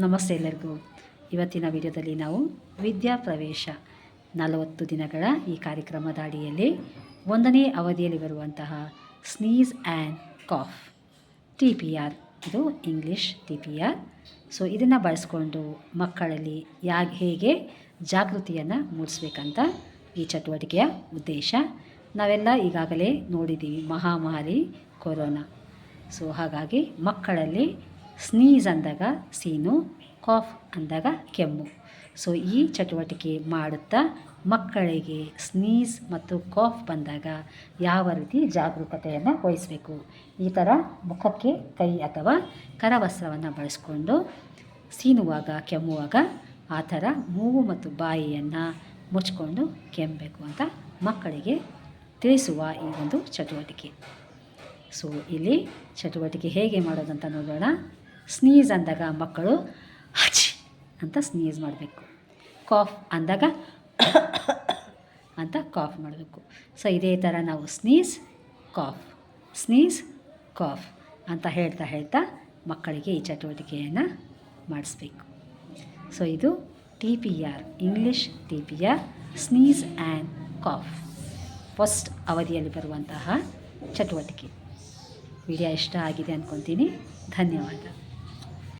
ನಮಸ್ತೆ ಎಲ್ಲರಿಗೂ. ಇವತ್ತಿನ ವಿಡಿಯೋದಲ್ಲಿ ನಾವು ವಿದ್ಯಾ ಪ್ರವೇಶ ನಲವತ್ತು ದಿನಗಳ ಈ ಕಾರ್ಯಕ್ರಮದ ಅಡಿಯಲ್ಲಿ ಒಂದನೇ ಅವಧಿಯಲ್ಲಿ ಬರುವಂತಹ sneeze and cough T P R ಇದು English T P R so ಇದನ್ನು ಬಳಸ್ಕೊಂಡು ಮಕ್ಕಳಲ್ಲಿ ಯಾ ಹೇಗೆ ಜಾಗೃತಿಯನ್ನು ಮೂಡಿಸ್ಬೇಕಂತ ಈ ಚಟುವಟಿಕೆಯ ಉದ್ದೇಶ ನಾವೆಲ್ಲ ಈಗಾಗಲೇ ನೋಡಿದ್ದೀವಿ. ಮಹಾಮಾರಿ ಕೊರೋನಾ. ಸೊ ಹಾಗಾಗಿ ಮಕ್ಕಳಲ್ಲಿ ಸ್ನೀಸ್ ಅಂದಾಗ ಸೀನು, ಕಾಫ್ ಅಂದಾಗ ಕೆಮ್ಮು. ಸೊ ಈ ಚಟುವಟಿಕೆ ಮಾಡುತ್ತಾ ಮಕ್ಕಳಿಗೆ ಸ್ನೀಸ್ ಮತ್ತು ಕಾಫ್ ಬಂದಾಗ ಯಾವ ರೀತಿ ಜಾಗರೂಕತೆಯನ್ನು ವಹಿಸಬೇಕು? ಈ ಥರ ಮುಖಕ್ಕೆ ಕೈ ಅಥವಾ ಕರವಸ್ತ್ರವನ್ನು ಬಳಸ್ಕೊಂಡು ಸೀನುವಾಗ, ಕೆಮ್ಮುವಾಗ ಆ ಥರ ಮೂಗು ಮತ್ತು ಬಾಯಿಯನ್ನು ಮುಚ್ಕೊಂಡು ಕೆಮ್ಮಬೇಕು ಅಂತ ಮಕ್ಕಳಿಗೆ ತಿಳಿಸುವ ಈ ಒಂದು ಚಟುವಟಿಕೆ. ಸೊ ಇಲ್ಲಿ ಚಟುವಟಿಕೆ ಹೇಗೆ ಮಾಡೋದಂತ ನೋಡೋಣ. ಸ್ನೀಸ್ ಅಂದಾಗ ಮಕ್ಕಳು, ಹಚ್ ಅಂತ ಸ್ನೀಸ್ ಮಾಡಬೇಕು. ಕಾಫ್ ಅಂದಾಗ ಅಂತ ಕಾಫ್ ಮಾಡಬೇಕು. ಸೊ, ಇದೇ ಥರ ನಾವು ಸ್ನೀಸ್ ಕಾಫ್ ಸ್ನೀಸ್ ಕಾಫ್ ಅಂತ ಹೇಳ್ತಾ ಹೇಳ್ತಾ ಮಕ್ಕಳಿಗೆ ಈ ಚಟುವಟಿಕೆಯನ್ನು ಮಾಡಿಸ್ಬೇಕು. ಸೊ, ಇದು T P R, English T P R sneeze and cough. First ಅವಧಿಯಲ್ಲಿ ಬರುವಂತಹ ಚಟುವಟಿಕೆ. ವಿಡಿಯೋ ಇಷ್ಟ ಆಗಿದೆ ಅಂದ್ಕೊತೀನಿ ಧನ್ಯವಾದ.